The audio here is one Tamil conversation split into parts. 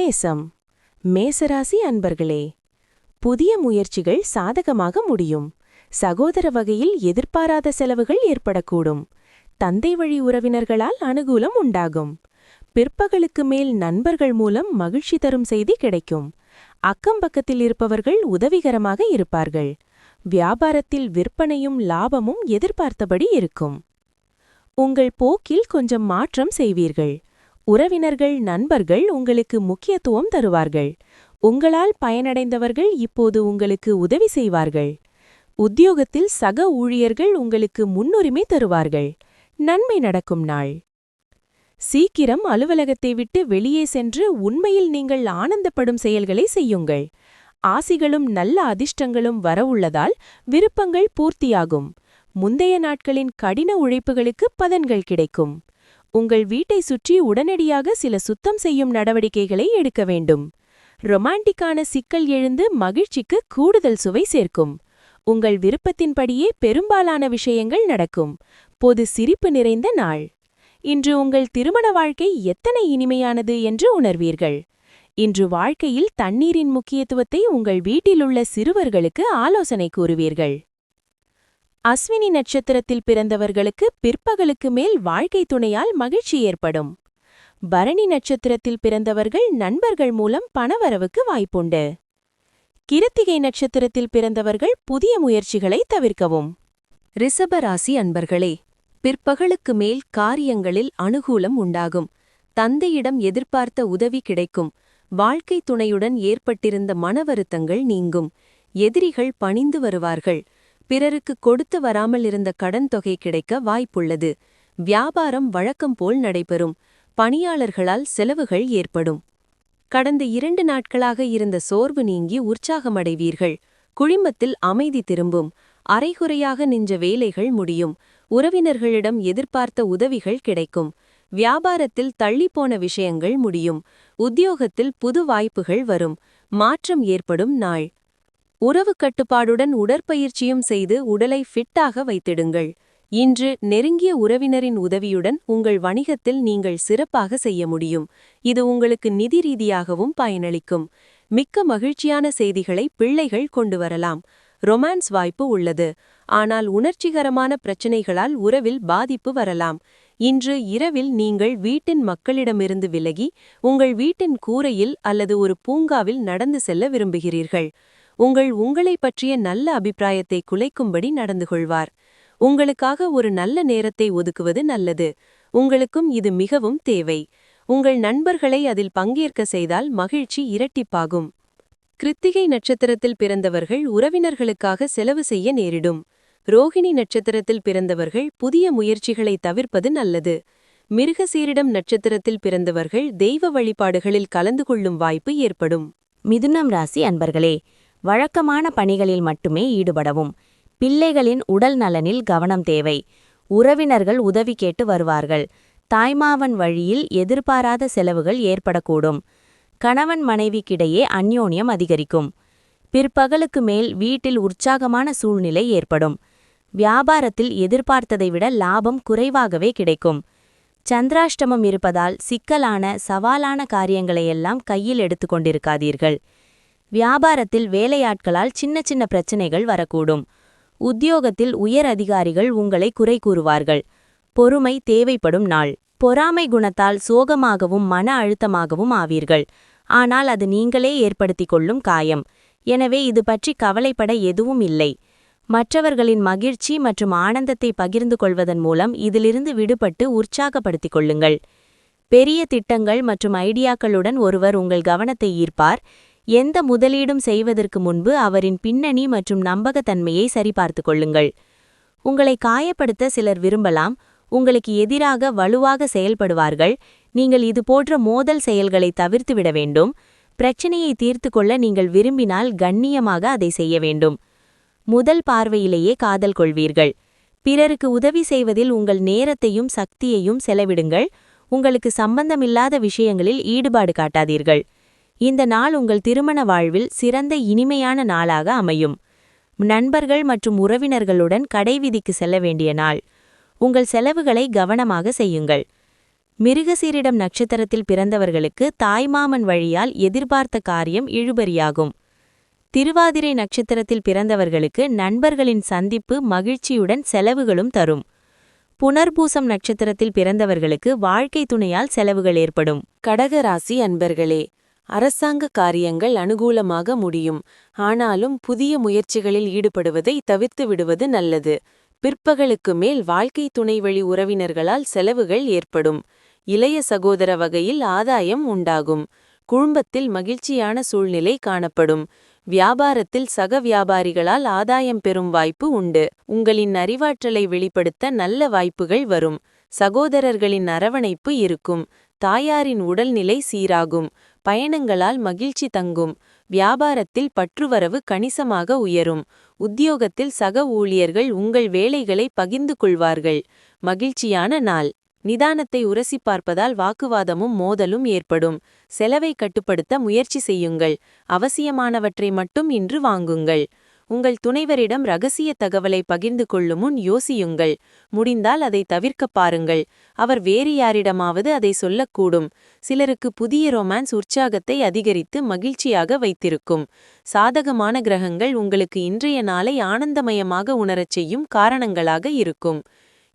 மேசம். மேசராசி அன்பர்களே புதிய முயற்சிகள் சாதகமாக முடியும். சகோதர வகையில் எதிர்பாராத செலவுகள் ஏற்படக்கூடும். தந்தை வழி உறவினர்களால் அனுகூலம் உண்டாகும். பிற்பகலுக்கு மேல் நண்பர்கள் மூலம் மகிழ்ச்சி தரும் செய்தி கிடைக்கும். அக்கம்பக்கத்தில் இருப்பவர்கள் உதவிகரமாக இருப்பார்கள். வியாபாரத்தில் விற்பனையும் லாபமும் எதிர்பார்த்தபடி இருக்கும். உங்கள் போக்கில் கொஞ்சம் மாற்றம் செய்வீர்கள். உறவினர்கள் நண்பர்கள் உங்களுக்கு முக்கியத்துவம் தருவார்கள். உங்களால் பயனடைந்தவர்கள் இப்போது உங்களுக்கு உதவி செய்வார்கள். உத்தியோகத்தில் சக ஊழியர்கள் உங்களுக்கு முன்னுரிமை தருவார்கள். நன்மை நடக்கும் நாள். சீக்கிரம் அலுவலகத்தை விட்டு வெளியே சென்று உண்மையில் நீங்கள் ஆனந்தப்படும் செயல்களை செய்யுங்கள். ஆசிகளும் நல்ல அதிர்ஷ்டங்களும் வரவுள்ளதால் விருப்பங்கள் பூர்த்தியாகும். முந்தைய நாட்களின் கடின உழைப்புகளுக்கு பதன்கள் கிடைக்கும். உங்கள் வீட்டை சுற்றி உடனடியாக சில சுத்தம் செய்யும் நடவடிக்கைகளை எடுக்க வேண்டும். ரொமாண்டிக்கான சிக்கல் எழுந்து மகிழ்ச்சிக்கு கூடுதல் சுவை சேர்க்கும். உங்கள் விருப்பத்தின்படியே பெரும்பாலான விஷயங்கள் நடக்கும். பொது சிரிப்பு நிறைந்த நாள். இன்று உங்கள் திருமண வாழ்க்கை எத்தனை இனிமையானது என்று உணர்வீர்கள். இன்று வாழ்க்கையில் தண்ணீரின் முக்கியத்துவத்தை உங்கள் வீட்டிலுள்ள சிறுவர்களுக்கு ஆலோசனை கூறுவீர்கள். அஸ்வினி நட்சத்திரத்தில் பிறந்தவர்களுக்கு பிற்பகலுக்கு மேல் வாழ்க்கை துணையால் மகிழ்ச்சி ஏற்படும். பரணி நட்சத்திரத்தில் பிறந்தவர்கள் நண்பர்கள் மூலம் பணவரவுக்கு வாய்ப்புண்டு. கிருத்திகை நட்சத்திரத்தில் பிறந்தவர்கள் புதிய முயற்சிகளை தவிர்க்கவும். ரிஷபராசி அன்பர்களே பிற்பகலுக்கு மேல் காரியங்களில் அனுகூலம் உண்டாகும். தந்தையிடம் எதிர்பார்த்த உதவி கிடைக்கும். வாழ்க்கை துணையுடன் ஏற்பட்டிருந்த மனவருத்தங்கள் நீங்கும். எதிரிகள் பணிந்து வருவார்கள். பிறருக்கு கொடுத்து வராமல் இருந்த கடன் தொகை கிடைக்க வாய்ப்புள்ளது. வியாபாரம் வழக்கம் போல் நடைபெறும். பணியாளர்களால் செலவுகள் ஏற்படும். கடந்த இரண்டு நாட்களாக இருந்த சோர்வு நீங்கி உற்சாகமடைவீர்கள். குழிமத்தில் அமைதி திரும்பும். அரைகுறையாக நின்ற வேலைகள் முடியும். உறவினர்களிடம் எதிர்பார்த்த உதவிகள் கிடைக்கும். வியாபாரத்தில் தள்ளிப்போன விஷயங்கள் முடியும். உத்தியோகத்தில் புது வாய்ப்புகள் வரும். மாற்றம் ஏற்படும் நாள். உறவு கட்டுப்பாடுடன் உடற்பயிற்சியும் செய்து உடலை ஃபிட்டாக வைத்திடுங்கள். இன்று நெருங்கிய உறவினரின் உதவியுடன் உங்கள் வணிகத்தில் நீங்கள் சிறப்பாக செய்ய முடியும். இது உங்களுக்கு நிதி ரீதியாகவும் பயனளிக்கும். மிக்க மகிழ்ச்சியான செய்திகளை பிள்ளைகள் கொண்டு வரலாம். ரொமான்ஸ் வாய்ப்பு உள்ளது. ஆனால் உணர்ச்சிகரமான பிரச்சினைகளால் உறவில் பாதிப்பு வரலாம். இன்று இரவில் நீங்கள் வீட்டின் மக்களிடமிருந்து விலகி உங்கள் வீட்டின் கூரையில் அல்லது ஒரு பூங்காவில் நடந்து செல்ல விரும்புகிறீர்கள். உங்கள் உங்களை பற்றிய நல்ல அபிப்பிராயத்தை குலைக்கும்படி நடந்து கொள்வார் உங்களுக்காக ஒரு நல்ல நேரத்தை ஒதுக்குவது நல்லது. உங்களுக்கும் இது மிகவும் தேவை. உங்கள் நண்பர்களை அதில் பங்கேற்க செய்தால் மகிழ்ச்சி இரட்டிப்பாகும். கிருத்திகை நட்சத்திரத்தில் பிறந்தவர்கள் உறவினர்களுக்காக செலவு செய்ய நேரிடும். ரோகிணி நட்சத்திரத்தில் பிறந்தவர்கள் புதிய முயற்சிகளை தவிர்ப்பது நல்லது. மிருகசீரிடம் நட்சத்திரத்தில் பிறந்தவர்கள் தெய்வ வழிபாடுகளில் கலந்து கொள்ளும் வாய்ப்பு ஏற்படும். மிதுனம் ராசி அன்பர்களே வழக்கமான பணிகளில் மட்டுமே ஈடுபடவும் பிள்ளைகளின் உடல் நலனில் கவனம் தேவை. உறவினர்கள் உதவி கேட்டு வருவார்கள். தாய்மாவன் வழியில் எதிர்பாராத செலவுகள் ஏற்படக்கூடும். கணவன் மனைவிக்கிடையே அந்யோன்யம் அதிகரிக்கும். பிற்பகலுக்கு மேல் வீட்டில் உற்சாகமான சூழ்நிலை ஏற்படும். வியாபாரத்தில் எதிர்பார்த்ததை விட லாபம் குறைவாகவே கிடைக்கும். சந்திராஷ்டமம் இருப்பதால் சிக்கலான சவாலான காரியங்களையெல்லாம் கையில் எடுத்துக்கொண்டிருக்காதீர்கள் வியாபாரத்தில் வேலையாட்களால் சின்ன சின்ன பிரச்சினைகள் வரக்கூடும். உத்தியோகத்தில் உயர் அதிகாரிகள் உங்களை குறை கூறுவார்கள். பொறுமை தேவைப்படும் நாள். பொறாமை குணத்தால் சோகமாகவும் மன அழுத்தமாகவும் ஆவீர்கள். ஆனால் அது நீங்களே ஏற்படுத்திக் கொள்ளும் காயம். எனவே இது பற்றி கவலைப்பட எதுவும் இல்லை. மற்றவர்களின் மகிழ்ச்சி மற்றும் ஆனந்தத்தை பகிர்ந்து கொள்வதன் மூலம் இதிலிருந்து விடுபட்டு உற்சாகப்படுத்திக் கொள்ளுங்கள். பெரிய திட்டங்கள் மற்றும் ஐடியாக்களுடன் ஒருவர் உங்கள் கவனத்தை ஈர்ப்பார். எந்த முதலீடும் செய்வதற்கு முன்பு அவரின் பின்னணி மற்றும் நம்பகத்தன்மையை சரிபார்த்து கொள்ளுங்கள். உங்களை காயப்படுத்த சிலர் விரும்பலாம். உங்களுக்கு எதிராக வலுவாக செயல்படுவார்கள். நீங்கள் இது போன்ற மோதல் செயல்களை தவிர்த்துவிட வேண்டும். பிரச்சினையை தீர்த்து கொள்ள நீங்கள் விரும்பினால் கண்ணியமாக அதை செய்ய வேண்டும். முதல் பார்வையிலேயே காதல் கொள்வீர்கள். பிறருக்கு உதவி செய்வதில் உங்கள் நேரத்தையும் சக்தியையும் செலவிடுங்கள். உங்களுக்கு சம்பந்தமில்லாத விஷயங்களில் ஈடுபாடு காட்டாதீர்கள். இந்த நாள் உங்கள் திருமண வாழ்வில் சிறந்த இனிமையான நாளாக அமையும். நண்பர்கள் மற்றும் உறவினர்களுடன் கடைவிதிக்கு செல்ல வேண்டிய நாள். உங்கள் செலவுகளை கவனமாக செய்யுங்கள். மிருகசீரிடம் நட்சத்திரத்தில் பிறந்தவர்களுக்கு தாய்மாமன் வழியால் எதிர்பார்த்த காரியம் இழுபறியாகும். திருவாதிரை நட்சத்திரத்தில் பிறந்தவர்களுக்கு நண்பர்களின் சந்திப்பு மகிழ்ச்சியுடன் செலவுகளும் தரும். புனர்பூசம் நட்சத்திரத்தில் பிறந்தவர்களுக்கு வாழ்க்கை துணையால் செலவுகள் ஏற்படும். கடகராசி அன்பர்களே அரசாங்க காரியங்கள் அனுகூலமாக முடியும். ஆனாலும் புதிய முயற்சிகளில் ஈடுபடுவதை தவிர்த்து விடுவது நல்லது. பிற்பகலுக்கு மேல் வாழ்க்கை துணைவழி உறவினர்களால் செலவுகள் ஏற்படும். இளைய சகோதர வகையில் ஆதாயம் உண்டாகும். குடும்பத்தில் மகிழ்ச்சியான சூழ்நிலை காணப்படும். வியாபாரத்தில் சக வியாபாரிகளால் ஆதாயம் பெறும் வாய்ப்பு உண்டு. உங்களின் அறிவாற்றலை வெளிப்படுத்த நல்ல வாய்ப்புகள் வரும். சகோதரர்களின் அரவணைப்பு இருக்கும். தாயாரின் உடல்நிலை சீராகும். பயணங்களால் மகிழ்ச்சி தங்கும். வியாபாரத்தில் பற்றுவரவு கணிசமாக உயரும். உத்தியோகத்தில் சக ஊழியர்கள் உங்கள் வேலைகளை பகிர்ந்து கொள்வார்கள். மகிழ்ச்சியான நாள். நிதானத்தை உரசி பார்ப்பதால் வாக்குவாதமும் மோதலும் ஏற்படும். செலவை கட்டுப்படுத்த முயற்சி செய்யுங்கள். அவசியமானவற்றை மட்டும் இன்று வாங்குங்கள். உங்கள் துணைவரிடம் ரகசிய தகவலை பகிர்ந்து கொள்ளும் முன் யோசியுங்கள். முடிந்தால் அதை தவிர்க்கப் பாருங்கள். அவர் வேறு யாரிடமாவது அதை சொல்லக்கூடும். சிலருக்கு புதிய ரொமான்ஸ் உற்சாகத்தை அதிகரித்து மகிழ்ச்சியாக வைத்திருக்கும். சாதகமான கிரகங்கள் உங்களுக்கு இன்றைய நாளை ஆனந்தமயமாக உணரச் செய்யும் காரணங்களாக இருக்கும்.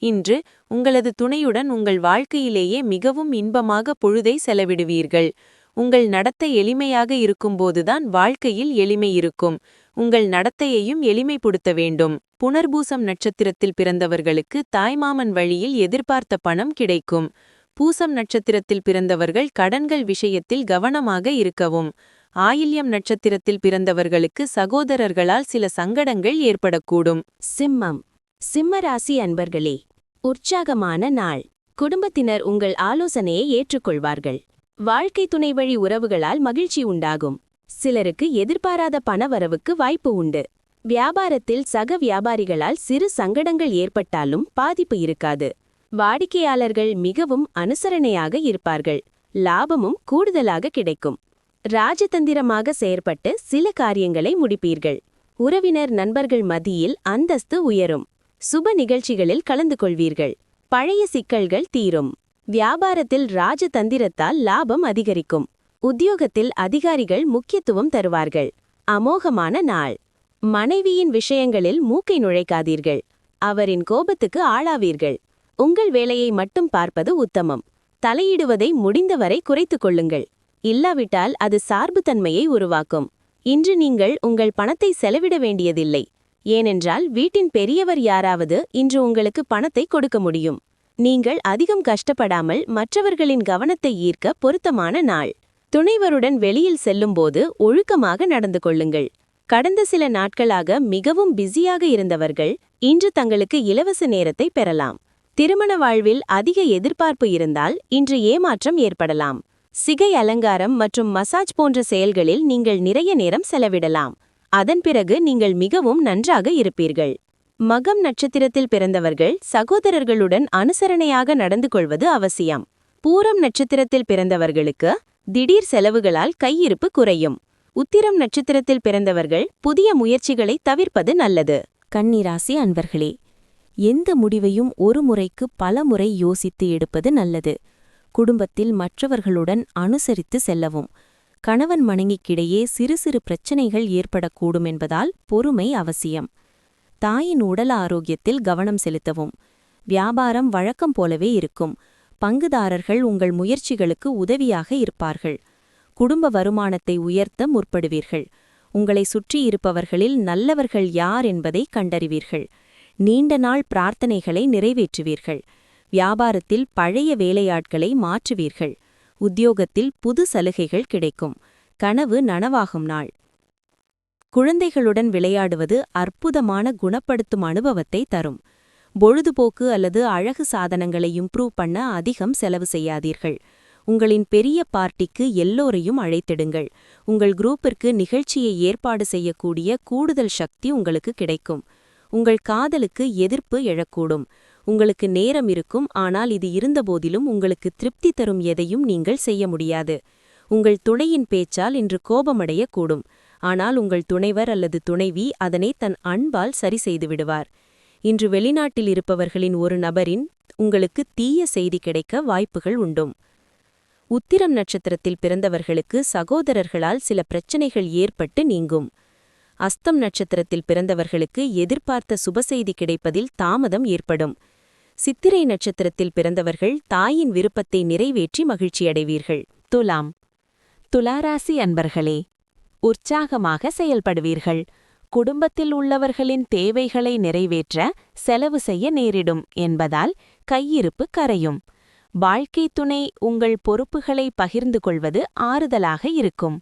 இன்று உங்களது துணையுடன் உங்கள் வாழ்க்கையிலேயே மிகவும் இன்பமாக பொழுதை செலவிடுவீர்கள். உங்கள் நடத்தை எளிமையாக இருக்கும்போதுதான் வாழ்க்கையில் எளிமை இருக்கும். உங்கள் நடத்தையையும் எளிமைப்படுத்த வேண்டும். புனர்பூசம் நட்சத்திரத்தில் பிறந்தவர்களுக்கு தாய்மாமன் வழியில் எதிர்பார்த்த பணம் கிடைக்கும். பூசம் நட்சத்திரத்தில் பிறந்தவர்கள் கடன்கள் விஷயத்தில் கவனமாக இருக்கவும். ஆயில்யம் நட்சத்திரத்தில் பிறந்தவர்களுக்கு சகோதரர்களால் சில சங்கடங்கள் ஏற்படக்கூடும். சிம்மம். ராசி அன்பர்களே உற்சாகமான நாள். குடும்பத்தினர் உங்கள் ஆலோசனையை ஏற்றுக்கொள்வார்கள். வாழ்க்கை துணை வழி உறவுகளால் மகிழ்ச்சி உண்டாகும். சிலருக்கு எதிர்பாராத பணவரவுக்கு வாய்ப்பு உண்டு. வியாபாரத்தில் சக வியாபாரிகளால் சிறு சங்கடங்கள் ஏற்பட்டாலும் பாதிப்பு இருக்காது. வாடிக்கையாளர்கள் மிகவும் அனுசரணையாக இருப்பார்கள். லாபமும் கூடுதலாக கிடைக்கும். ராஜதந்திரமாக செயற்பட்டு சில காரியங்களை முடிப்பீர்கள். உறவினர் நண்பர்கள் மத்தியில் அந்தஸ்து உயரும். சுப நிகழ்ச்சிகளில் கலந்து கொள்வீர்கள். பழைய சிக்கல்கள் தீரும். வியாபாரத்தில் ராஜதந்திரத்தால் லாபம் அதிகரிக்கும். உத்தியோகத்தில் அதிகாரிகள் முக்கியத்துவம் தருவார்கள். அமோகமான நாள். மனைவியின் விஷயங்களில் மூக்கை நுழைக்காதீர்கள். அவரின் கோபத்துக்கு ஆளாவீர்கள். உங்கள் வேலையை மட்டும் பார்ப்பது உத்தமம். தலையிடுவதை முடிந்தவரை குறைத்துக் கொள்ளுங்கள். இல்லாவிட்டால் அது சார்புத்தன்மையை உருவாக்கும். இன்று நீங்கள் உங்கள் பணத்தை செலவிட வேண்டியதில்லை. ஏனென்றால் வீட்டின் பெரியவர் யாராவது இன்று உங்களுக்கு பணத்தை கொடுக்க முடியும். நீங்கள் அதிகம் கஷ்டப்படாமல் மற்றவர்களின் கவனத்தை ஈர்க்க பொருத்தமான நாள். துணைவருடன் வெளியில் செல்லும்போது ஒழுக்கமாக நடந்து கொள்ளுங்கள். கடந்த சில நாட்களாக மிகவும் பிஸியாக இருந்தவர்கள் இன்று தங்களுக்கு இலவச நேரத்தை பெறலாம். திருமண வாழ்வில் அதிக எதிர்பார்ப்பு இருந்தால் இன்று ஏமாற்றம் ஏற்படலாம். சிகை அலங்காரம் மற்றும் மசாஜ் போன்ற செயல்களில் நீங்கள் நிறைய நேரம் செலவிடலாம். அதன் பிறகு நீங்கள் மிகவும் நன்றாக இருப்பீர்கள். மகம் நட்சத்திரத்தில் பிறந்தவர்கள் சகோதரர்களுடன் அனுசரணையாக நடந்து கொள்வது அவசியம். பூரம் நட்சத்திரத்தில் பிறந்தவர்களுக்கு திடீர் செலவுகளால் கையிருப்பு குறையும். உத்திரம் நட்சத்திரத்தில் பிறந்தவர்கள் புதிய முயற்சிகளை தவிர்ப்பது நல்லது. கன்னிராசி அன்பர்களே எந்த முடிவையும் ஒரு முறைக்கு பல முறை யோசித்து எடுப்பது நல்லது. குடும்பத்தில் மற்றவர்களுடன் அனுசரித்து செல்லவும். கணவன் மனைவிக்கிடையே சிறு சிறு பிரச்சனைகள் ஏற்படக்கூடும் என்பதால் பொறுமை அவசியம். தாயின் உடல் ஆரோக்கியத்தில் கவனம் செலுத்தவும். வியாபாரம் வழக்கம் போலவே இருக்கும். பங்குதாரர்கள் உங்கள் முயற்சிகளுக்கு உதவியாக இருப்பார்கள். குடும்ப வருமானத்தை உயர்த்த முற்படுவீர்கள். உங்களை சுற்றி இருப்பவர்களில் நல்லவர்கள் யார் என்பதை கண்டறிவீர்கள். நீண்ட நாள் பிரார்த்தனைகளை நிறைவேற்றுவீர்கள். வியாபாரத்தில் பழைய வேலையாட்களை மாற்றுவீர்கள். உத்தியோகத்தில் புது சலுகைகள் கிடைக்கும். கனவு நனவாகும் நாள். குழந்தைகளுடன் விளையாடுவது அற்புதமான குணப்படுத்தும் அனுபவத்தை தரும். பொழுதுபோக்கு அல்லது அழகு சாதனங்களை இம்ப்ரூவ் பண்ண அதிகம் செலவு செய்யாதீர்கள். உங்களின் பெரிய பார்ட்டிக்கு எல்லோரையும் அழைத்திடுங்கள். உங்கள் குரூப்பிற்கு நிகழ்ச்சியை ஏற்பாடு செய்யக்கூடிய கூடுதல் சக்தி உங்களுக்கு கிடைக்கும். உங்கள் காதலுக்கு எதிர்ப்பு எழக்கூடும். உங்களுக்கு நேரம் இருக்கும் ஆனால் இது இருந்தபோதிலும் உங்களுக்கு திருப்தி தரும் எதையும் நீங்கள் செய்ய முடியாது. உங்கள் துணையின் பேச்சால் இன்று கோபமடையக்கூடும். ஆனால் உங்கள் துணைவர் அல்லது துணைவி அதனை தன் அன்பால் சரி செய்து விடுவார். இன்று வெளிநாட்டில் இருப்பவர்களின் ஒரு நபரின் உங்களுக்கு தீய செய்தி கிடைக்க வாய்ப்புகள் உண்டும். உத்திரம் நட்சத்திரத்தில் பிறந்தவர்களுக்கு சகோதரர்களால் சில பிரச்சனைகள் ஏற்பட்டு நீங்கும். அஸ்தம் நட்சத்திரத்தில் பிறந்தவர்களுக்கு எதிர்பார்த்த சுபசெய்தி கிடைப்பதில் தாமதம் ஏற்படும். சித்திரை நட்சத்திரத்தில் பிறந்தவர்கள் தாயின் விருப்பத்தை நிறைவேற்றி மகிழ்ச்சியடைவீர்கள். துலாம். துலாராசி அன்பர்களே உற்சாகமாக செயல்படுவீர்கள். குடும்பத்தில் உள்ளவர்களின் தேவைகளை நிறைவேற்ற செலவு செய்ய நேரிடும் என்பதால் கையிருப்பு கரையும். வாழ்க்கை துணை உங்கள் பொறுப்புகளை பகிர்ந்து கொள்வது ஆறுதலாக இருக்கும்.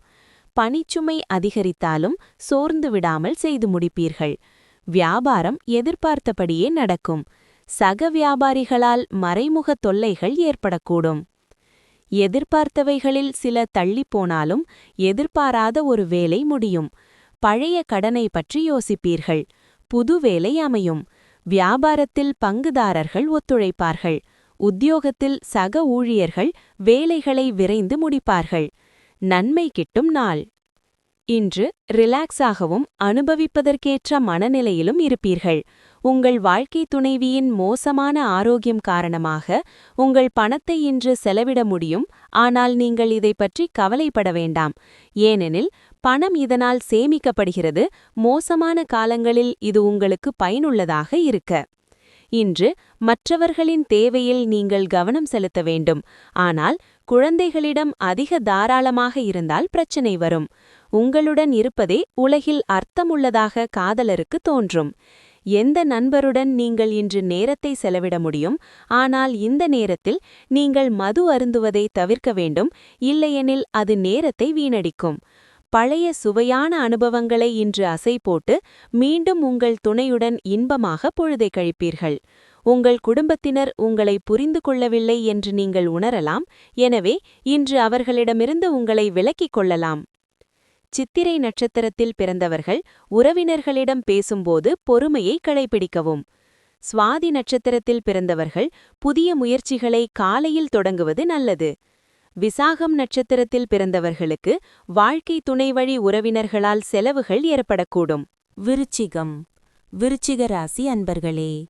பணிச்சுமை அதிகரித்தாலும் சோர்ந்து விடாமல் செய்து முடிப்பீர்கள். வியாபாரம் எதிர்பார்த்தபடியே நடக்கும். சக வியாபாரிகளால் மறைமுக தொல்லைகள் ஏற்படக்கூடும். எதிர்பார்த்தவைகளில் சில தள்ளிப்போனாலும் எதிர்பாராத ஒரு வேலை முடியும். பழைய கடனை பற்றி யோசிப்பீர்கள். புது வேலை அமையும். வியாபாரத்தில் பங்குதாரர்கள் ஒத்துழைப்பார்கள். உத்தியோகத்தில் சக ஊழியர்கள் வேலைகளை விரைந்து முடிப்பார்கள். நன்மை கிட்டும் நாள். இன்று ரிலாக்ஸாகவும் அனுபவிப்பதற்கேற்ற மனநிலையிலும் இருப்பீர்கள். உங்கள் வாழ்க்கை துணைவியின் மோசமான ஆரோக்கியம் காரணமாக உங்கள் பணத்தை இன்று செலவிட முடியும். ஆனால் நீங்கள் இதை பற்றி கவலைப்பட வேண்டாம். ஏனெனில் பணம் இதனால் சேமிக்கப்படுகிறது. மோசமான காலங்களில் இது உங்களுக்கு பயனுள்ளதாக இருக்க. இன்று மற்றவர்களின் தேவையில் நீங்கள் கவனம் செலுத்த வேண்டும். ஆனால் குழந்தைகளிடம் அதிக தாராளமாக இருந்தால் பிரச்சனை வரும். உங்களுடன் இருப்பதே உலகில் அர்த்தமுள்ளதாக காதலருக்கு தோன்றும். எந்த நண்பருடன் நீங்கள் இன்று நேரத்தை செலவிட முடியும்? ஆனால் இந்த நேரத்தில் நீங்கள் மது அருந்துவதை தவிர்க்க வேண்டும். இல்லையெனில் அது நேரத்தை வீணடிக்கும். பழைய சுவையான அனுபவங்களை இன்று அசை போட்டு மீண்டும் உங்கள் துணையுடன் இன்பமாக பொழுதை கழிப்பீர்கள். உங்கள் குடும்பத்தினர் உங்களை புரிந்து கொள்ளவில்லை என்று நீங்கள் உணரலாம். எனவே இன்று அவர்களிடமிருந்து உங்களை விலக்கிக் கொள்ளலாம். சித்திரை நட்சத்திரத்தில் பிறந்தவர்கள் உறவினர்களிடம் பேசும்போது பொறுமையை கடைபிடிக்கவும். சுவாதி நட்சத்திரத்தில் பிறந்தவர்கள் புதிய முயற்சிகளை காலையில் தொடங்குவது நல்லது. விசாகம் நட்சத்திரத்தில் பிறந்தவர்களுக்கு வாழ்க்கை துணைவழி உறவினர்களால் செலவுகள் ஏற்படக்கூடும். விருச்சிகம். விருச்சிக ராசி அன்பர்களே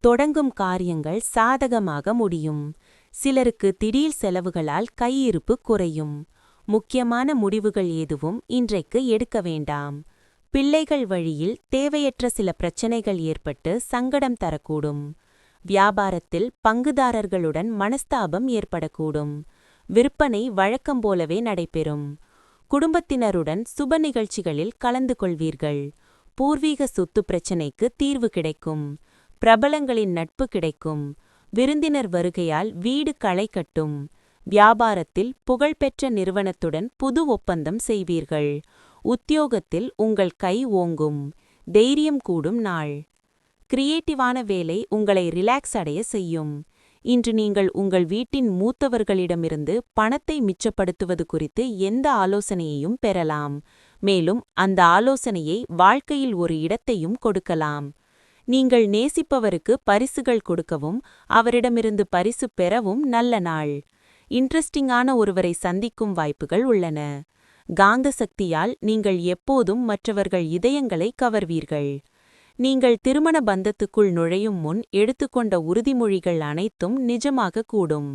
தொடங்கும் காரியங்கள் சாதகமாக முடியும். சிலருக்கு திடீர் செலவுகளால் கையிருப்பு குறையும். முக்கியமான முடிவுகள் எதுவும் இன்றைக்கு எடுக்க வேண்டாம். பிள்ளைகள் வழியில் தேவையற்ற சில பிரச்சனைகள் ஏற்பட்டு சங்கடம் தரக்கூடும். வியாபாரத்தில் பங்குதாரர்களுடன் மனஸ்தாபம் ஏற்படக்கூடும். விற்பனை வழக்கம் போலவே நடைபெறும். குடும்பத்தினருடன் சுப நிகழ்ச்சிகளில் கலந்து கொள்வீர்கள். பூர்வீக சொத்து பிரச்சினைக்கு தீர்வு கிடைக்கும். பிரபலங்களின் நட்பு கிடைக்கும். விருந்தினர் வருகையால் வீடு களை கட்டும். வியாபாரத்தில் புகழ்பெற்ற நிறுவனத்துடன் புது ஒப்பந்தம் செய்வீர்கள். உத்தியோகத்தில் உங்கள் கை ஓங்கும். தைரியம் கூடும் நாள். கிரியேட்டிவான வேலை உங்களை ரிலாக்ஸ் அடைய செய்யும். இன்று நீங்கள் உங்கள் வீட்டின் மூத்தவர்களிடமிருந்து பணத்தை மிச்சப்படுத்துவது குறித்து எந்த ஆலோசனையையும் பெறலாம். மேலும் அந்த ஆலோசனையை வாழ்க்கையில் ஒரு இடத்தையும் கொடுக்கலாம். நீங்கள் நேசிப்பவருக்கு பரிசுகள் கொடுக்கவும் அவரிடமிருந்து பரிசு பெறவும் நல்ல நாள். இன்ட்ரெஸ்டிங்கான ஒருவரை சந்திக்கும் வாய்ப்புகள் உள்ளன. காந்த சக்தியால் நீங்கள் எப்போதும் மற்றவர்கள் இதயங்களை கவர்வீர்கள். நீங்கள் திருமண பந்தத்துக்குள் நுழையும் முன் எடுத்துக்கொண்ட உறுதிமொழிகள் அனைத்தும் நிஜமாக கூடும்.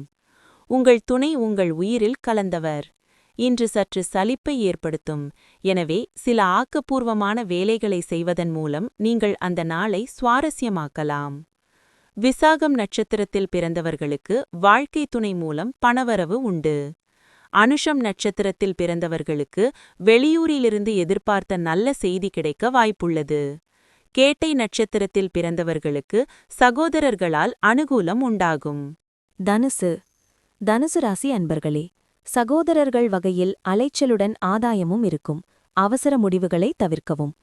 உங்கள் துணை உங்கள் உயிரில் கலந்தவர். இன்று சற்று சலிப்பை ஏற்படுத்தும். எனவே சில ஆக்கப்பூர்வமான வேலைகளை செய்வதன் மூலம் நீங்கள் அந்த நாளை சுவாரஸ்யமாக்கலாம். விசாகம் நட்சத்திரத்தில் பிறந்தவர்களுக்கு வாழ்க்கை துணை மூலம் பணவரவு உண்டு. அனுஷம் நட்சத்திரத்தில் பிறந்தவர்களுக்கு வெளியூரிலிருந்து எதிர்பார்த்த நல்ல செய்தி கிடைக்க வாய்ப்புள்ளது. கேட்டை நட்சத்திரத்தில் பிறந்தவர்களுக்கு சகோதரர்களால் அனுகூலம் உண்டாகும். தனுசு. தனுசு ராசி அன்பர்களே சகோதரர்கள் வகையில் அலைச்சலுடன் ஆதாயமும் இருக்கும். அவசர முடிவுகளை தவிர்க்கவும்.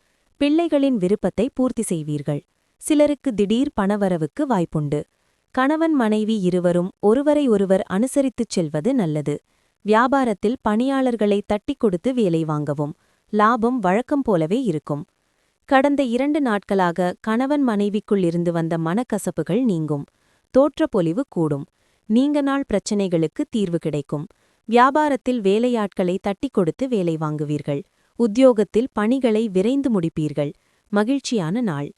பிள்ளைகளின் விருப்பத்தை பூர்த்தி செய்வீர்கள். சிலருக்கு திடீர் பணவரவுக்கு வாய்ப்புண்டு. கணவன் மனைவி இருவரும் ஒருவரை ஒருவர் அனுசரித்துச் செல்வது நல்லது. வியாபாரத்தில் பணியாளர்களை தட்டிக் கொடுத்து வேலை வாங்கவும். லாபம் வழக்கம் போலவே இருக்கும். கடந்த இரண்டு நாட்களாக கணவன் மனைவிக்குள் இருந்து வந்த மனக்கசப்புகள் நீங்கும். தோற்றப்பொலிவு கூடும். நீங்க நாள் பிரச்சினைகளுக்கு தீர்வு கிடைக்கும். வியாபாரத்தில் வேலையாட்களை தட்டி கொடுத்து வேலை வாங்குவீர்கள். உத்தியோகத்தில் பணிகளை விரைந்து முடிப்பீர்கள். மகிழ்ச்சியான நாள்.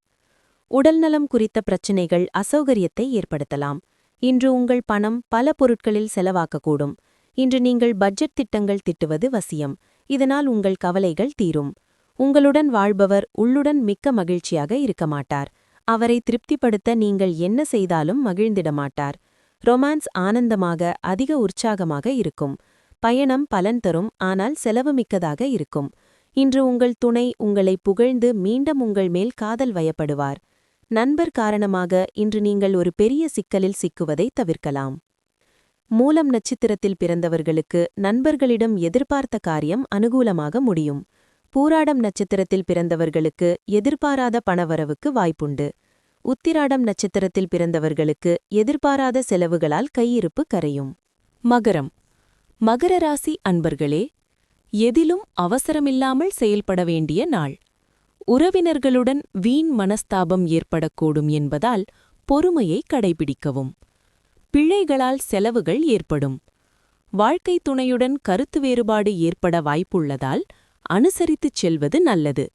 உடல்நலம் குறித்த பிரச்சினைகள் அசௌகரியத்தை ஏற்படுத்தலாம். இன்று உங்கள் பணம் பல பொருட்களில் செலவாக்கக்கூடும். இன்று நீங்கள் பட்ஜெட் திட்டங்கள் திட்டுவது வசியம். இதனால் உங்கள் கவலைகள் தீரும். உங்களுடன் வாழ்பவர் உள்ளுடன் மிக்க மகிழ்ச்சியாக இருக்க மாட்டார். அவரை திருப்திப்படுத்த நீங்கள் என்ன செய்தாலும் மகிழ்ந்திட மாட்டார். ரொமான்ஸ் ஆனந்தமாக அதிக உற்சாகமாக இருக்கும். பயணம் பலன் தரும் ஆனால் செலவு மிக்கதாக இருக்கும். இன்று உங்கள் துணை உங்களை புகழ்ந்து மீண்டும் உங்கள் மேல் காதல் வயப்படுவார். நண்பர் காரணமாக இன்று நீங்கள் ஒரு பெரிய சிக்கலில் சிக்குவதை தவிர்க்கலாம். மூலம் நட்சத்திரத்தில் பிறந்தவர்களுக்கு நண்பர்களிடம் எதிர்பார்த்த காரியம் அனுகூலமாக முடியும். பூராடம் நட்சத்திரத்தில் பிறந்தவர்களுக்கு எதிர்பாராத பணவரவுக்கு வாய்ப்புண்டு. உத்திராடம் நட்சத்திரத்தில் பிறந்தவர்களுக்கு எதிர்பாராத செலவுகளால் கையிருப்பு கரையும். மகரம். மகர ராசி அன்பர்களே எதிலும் அவசரமில்லாமல் செயல்பட வேண்டிய நாள். உறவினர்களுடன் வீண் மனஸ்தாபம் ஏற்படக்கூடும் என்பதால் பொறுமையை கடைபிடிக்கவும். பிழைகளால் செலவுகள் ஏற்படும். வாழ்க்கை துணையுடன் கருத்து வேறுபாடு ஏற்பட வாய்ப்புள்ளதால் அனுசரித்துச் செல்வது நல்லது.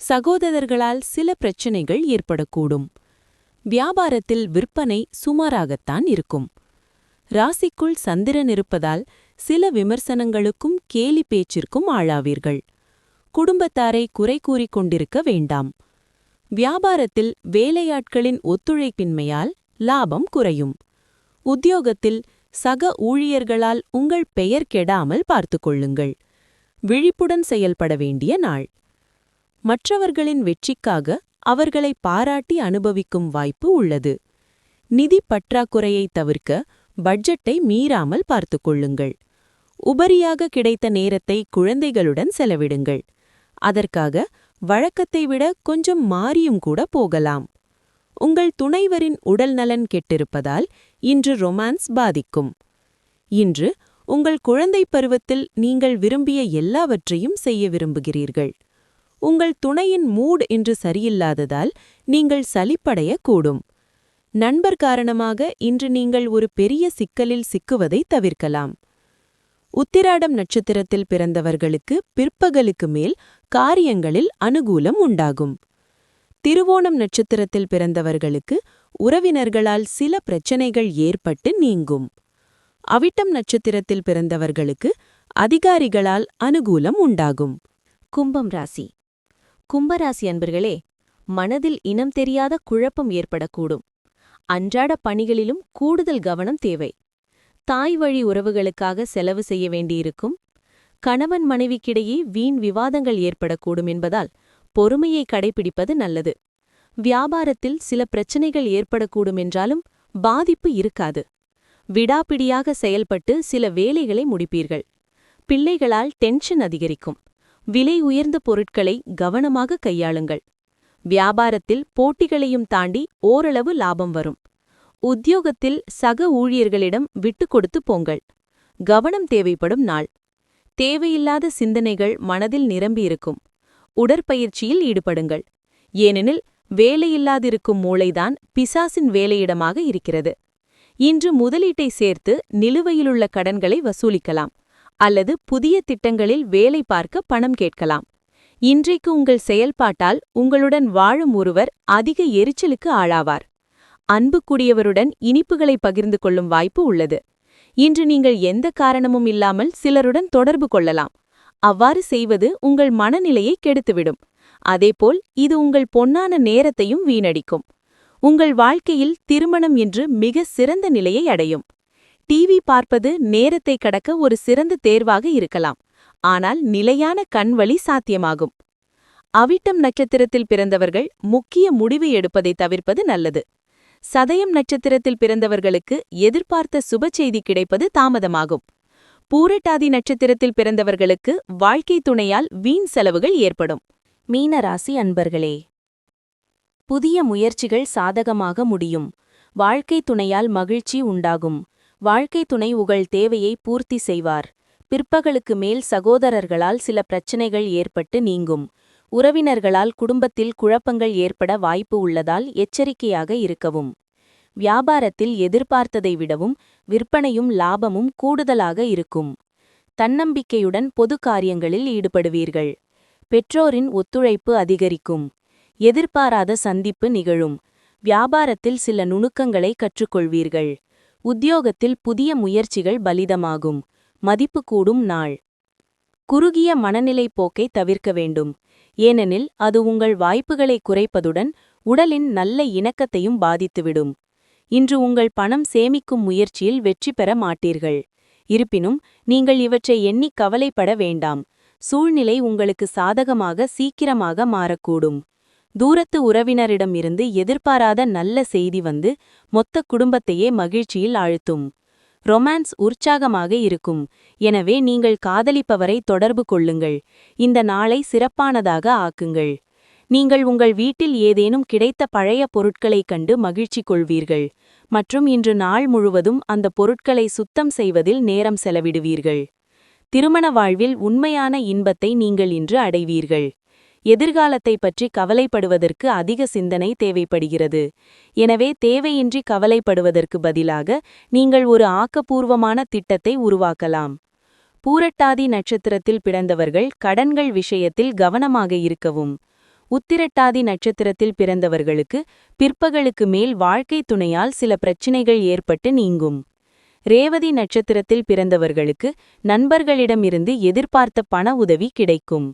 சகோதரர்களால் சில பிரச்சினைகள் ஏற்படக்கூடும். வியாபாரத்தில் விற்பனை சுமாராகத்தான் இருக்கும். ராசிக்குள் சந்திரன் இருப்பதால் சில விமர்சனங்களுக்கும் கேலி பேச்சிற்கும் ஆளாவீர்கள். குடும்பத்தாரை குறை கூறிக்கொண்டிருக்க வேண்டாம். வியாபாரத்தில் வேலையாட்களின் ஒத்துழைப்பின்மையால் லாபம் குறையும். உத்தியோகத்தில் சக ஊழியர்களால் உங்கள் பெயர் கெடாமல் பார்த்துக் கொள்ளுங்கள். விழிப்புடன் செயல்பட வேண்டிய நாள். மற்றவர்களின் வெற்றிக்காக அவர்களை பாராட்டி அனுபவிக்கும் வாய்ப்பு உள்ளது. நிதி பற்றாக்குறையை தவிர்க்க பட்ஜெட்டை மீறாமல் பார்த்துக் கொள்ளுங்கள். உபரியாக கிடைத்த நேரத்தை குழந்தைகளுடன் செலவிடுங்கள். அதற்காக வழக்கத்தை விட கொஞ்சம் மாறியும் கூட போகலாம். உங்கள் துணைவரின் உடல் நலன் கெட்டிருப்பதால் இன்று ரொமான்ஸ் பாதிக்கும். இன்று உங்கள் குழந்தை பருவத்தில் நீங்கள் விரும்பிய எல்லாவற்றையும் செய்ய விரும்புகிறீர்கள். உங்கள் துணையின் மூட் இன்று சரியில்லாததால் நீங்கள் சலிப்படையக்கூடும். நண்பர் காரணமாக இன்று நீங்கள் ஒரு பெரிய சிக்கலில் சிக்குவதை தவிர்க்கலாம். உத்திராடம் நட்சத்திரத்தில் பிறந்தவர்களுக்கு பிற்பகலுக்கு மேல் காரியங்களில் அனுகூலம் உண்டாகும். திருவோணம் நட்சத்திரத்தில் பிறந்தவர்களுக்கு உறவினர்களால் சில பிரச்சனைகள் ஏற்பட்டு நீங்கும். அவிட்டம் நட்சத்திரத்தில் பிறந்தவர்களுக்கு அதிகாரிகளால் அனுகூலம் உண்டாகும். கும்பம் ராசி. கும்பராசி அன்பர்களே மனதில் இனம் தெரியாத குழப்பம் ஏற்படக்கூடும். அன்றாட பணிகளிலும் கூடுதல் கவனம் தேவை. தாய் வழி உறவுகளுக்காக செலவு செய்ய வேண்டியிருக்கும். கணவன் மனைவிக்கிடையே வீண் விவாதங்கள் ஏற்படக்கூடும் என்பதால் பொறுமையை கடைபிடிப்பது நல்லது. வியாபாரத்தில் சில பிரச்சனைகள் ஏற்படக்கூடும் என்றாலும் பாதிப்பு இருக்காது. விடாப்பிடியாக செயல்பட்டு சில வேலைகளை முடிப்பீர்கள். பிள்ளைகளால் டென்ஷன் அதிகரிக்கும். விலை உயர்ந்த பொருட்களை கவனமாக கையாளுங்கள். வியாபாரத்தில் போட்டிகளையும் தாண்டி ஓரளவு லாபம் வரும். உத்தியோகத்தில் சக ஊழியர்களிடம் விட்டுக்கொடுத்து போங்கள். கவனம் தேவைப்படும் நாள். தேவையில்லாத சிந்தனைகள் மனதில் நிரம்பியிருக்கும். உடற்பயிற்சியில் ஈடுபடுங்கள். ஏனெனில் வேலையில்லாதிருக்கும் மூளைதான் பிசாசின் வேலையிடமாக இருக்கிறது. இன்று முதலீட்டை சேர்த்து நிலுவையிலுள்ள கடன்களை வசூலிக்கலாம் அல்லது புதிய திட்டங்களில் வேலை பார்க்க பணம் கேட்கலாம். இன்றைக்கு உங்கள் செயல்பாட்டால் உங்களுடன் வாழும் ஒருவர் அதிக எரிச்சலுக்கு ஆளாவார். அன்புக்குடியவருடன் இனிப்புகளை பகிர்ந்து கொள்ளும் வாய்ப்பு உள்ளது. இன்று நீங்கள் எந்த காரணமும் இல்லாமல் சிலருடன் தொடர்பு கொள்ளலாம். அவ்வாறு செய்வது உங்கள் மனநிலையை கெடுத்துவிடும். அதேபோல் இது உங்கள் பொன்னான நேரத்தையும் வீணடிக்கும். உங்கள் வாழ்க்கையில் திருமணம் என்று மிக சிறந்த நிலையை அடையும். டிவி பார்ப்பது நேரத்தை கடக்க ஒரு சிறந்த தேர்வாக இருக்கலாம். ஆனால் நிலையான கண்வழி சாத்தியமாகும். அவிட்டம் நட்சத்திரத்தில் பிறந்தவர்கள் முக்கிய முடிவு எடுப்பதை தவிர்ப்பது நல்லது. சதயம் நட்சத்திரத்தில் பிறந்தவர்களுக்கு எதிர்பார்த்த சுப செய்தி கிடைப்பது தாமதமாகும். பூரட்டாதி நட்சத்திரத்தில் பிறந்தவர்களுக்கு வாழ்க்கை துணையால் வீண் செலவுகள் ஏற்படும். மீனராசி அன்பர்களே புதிய முயற்சிகள் சாதகமாக முடியும். வாழ்க்கை துணையால் மகிழ்ச்சி உண்டாகும். வாழ்க்கை துணை உங்கள் தேவையை பூர்த்தி செய்வார். பிற்பகலுக்கு மேல் சகோதரர்களால் சில பிரச்சனைகள் ஏற்பட்டு நீங்கும். உறவினர்களால் குடும்பத்தில் குழப்பங்கள் ஏற்பட வாய்ப்பு உள்ளதால் எச்சரிக்கையாக இருக்கவும். வியாபாரத்தில் எதிர்பார்த்ததை விடவும் விற்பனையும் லாபமும் கூடுதலாக இருக்கும். தன்னம்பிக்கையுடன் பொது காரியங்களில் ஈடுபடுவீர்கள். பெற்றோரின் ஒத்துழைப்பு அதிகரிக்கும். எதிர்பாராத சந்திப்பு நிகழும். வியாபாரத்தில் சில நுணுக்கங்களை கற்றுக்கொள்வீர்கள். உத்தியோகத்தில் புதிய முயற்சிகள் பலிதமாகும். மதிப்பு கூடும் நாள். குறுகிய மனநிலை போக்கை தவிர்க்க வேண்டும். ஏனெனில் அது உங்கள் வாய்ப்புகளை குறைப்பதுடன் உடலின் நல்ல இணக்கத்தையும் பாதித்துவிடும். இன்று உங்கள் பணம் சேமிக்கும் முயற்சியில் வெற்றி பெற மாட்டீர்கள். இருப்பினும் நீங்கள் இவற்றை எண்ணிக் கவலைப்பட வேண்டாம். சூழ்நிலை உங்களுக்கு சாதகமாக சீக்கிரமாக மாறக்கூடும். தூரத்து உறவினரிடமிருந்து எதிர்பாராத நல்ல செய்தி வந்து மொத்த குடும்பத்தையே மகிழ்ச்சியில் ஆழ்த்தும். ரொமான்ஸ் உற்சாகமாக இருக்கும். எனவே நீங்கள் காதலிப்பவரை தொடர்பு கொள்ளுங்கள். இந்த நாளை சிறப்பானதாக ஆக்குங்கள். நீங்கள் உங்கள் வீட்டில் ஏதேனும் கிடைத்த பழைய பொருட்களைக் கண்டு மகிழ்ச்சி கொள்வீர்கள். மற்றும் இன்று நாள் முழுவதும் அந்த பொருட்களை சுத்தம் செய்வதில் நேரம் செலவிடுவீர்கள். திருமண வாழ்வில் உண்மையான இன்பத்தை நீங்கள் இன்று அடைவீர்கள். எதிர்காலத்தை பற்றி கவலைப்படுவதற்கு அதிக சிந்தனை தேவைப்படுகிறது. எனவே தேவையின்றி கவலைப்படுவதற்கு பதிலாக நீங்கள் ஒரு ஆக்கப்பூர்வமான திட்டத்தை உருவாக்கலாம். பூரட்டாதி நட்சத்திரத்தில் பிறந்தவர்கள் கடன்கள் விஷயத்தில் கவனமாக இருக்கவும். உத்திரட்டாதி நட்சத்திரத்தில் பிறந்தவர்களுக்கு பிற்பகலுக்கு மேல் வாழ்க்கை துணையால் சில பிரச்சினைகள் ஏற்பட்டு நீங்கும். ரேவதி நட்சத்திரத்தில் பிறந்தவர்களுக்கு நண்பர்களிடமிருந்து எதிர்பார்த்த பண உதவி கிடைக்கும்.